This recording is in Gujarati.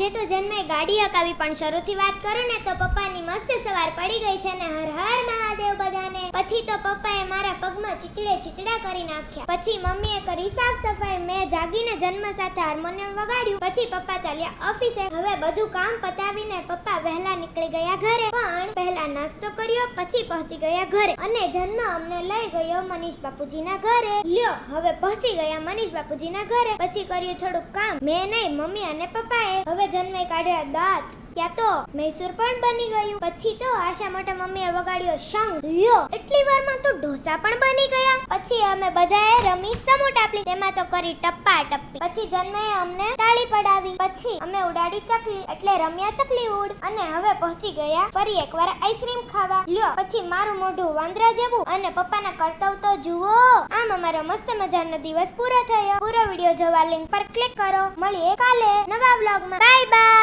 આજે તો જન્મે ગાડી હકાવી પણ શરૂથી વાત કરું ને તો પપ્પાની મસ્ત સવાર પડી ગઈ છે ને હર હર મહાદેવ બધાને. પછી તો પપ્પાએ મારા પગમાં ચીચડે ચીચડા કરી નાખ્યા. પછી મમ્મીએ કરી સાફ સફાઈ, મેં જાગીને જન્મ સાથે હાર્મોનિયમ વગાડ્યું. પછી પપ્પા ચાલ્યા ઓફિસે. હવે બધું કામ પતાવીને પપ્પા વહેલા નીકળી ગયા ઘરે. પહેલા નાસ્તો કર્યો, પછી પહોંચી ગયા ઘરે. અને જન્મ અમને લઈ ગયો મનીષ બાપુજીના ઘરે. લ્યો, હવે પહોંચી ગયા મનીષ બાપુજીના ઘરે. પછી કર્યું થોડુંક કામ. મેં નહીં, મમ્મી અને પપ્પાએ. હવે જન્મે કાઢ્યા દાંત. ત્યાં તો મૈસૂર પણ બની ગયું. પછી તો આશા માટે મમ્મીએ વગાડ્યો શંખ. લ્યો, એટલી વારમાં તો ઢોસા પણ બની ગયા. પછી અમે બધાએ રમી સમૂહ ટાપલી તેમાં તો કરી ટપ્પા ટપ્પી. પછી જન્મે અમને તાળી પડાવી. પછી અમે ઉડાડી ચકલી, એટલે રમ્યા ચકલી ઉડ. અને હવે પહોંચી ગયા ફરી એકવાર આઈસ્ક્રીમ ખાવા. લ્યો, પછી મારું મોઢું વાંદરા જેવું અને પપ્પાના કરતવ તો જુઓ. આમ અમારો મસ્ત મજાનો દિવસ પૂરો થયો. પૂરો વિડિયો જોવા લિંક પર ક્લિક કરો. મળીએ કાલે નવા વ્લોગમાં બાય બાય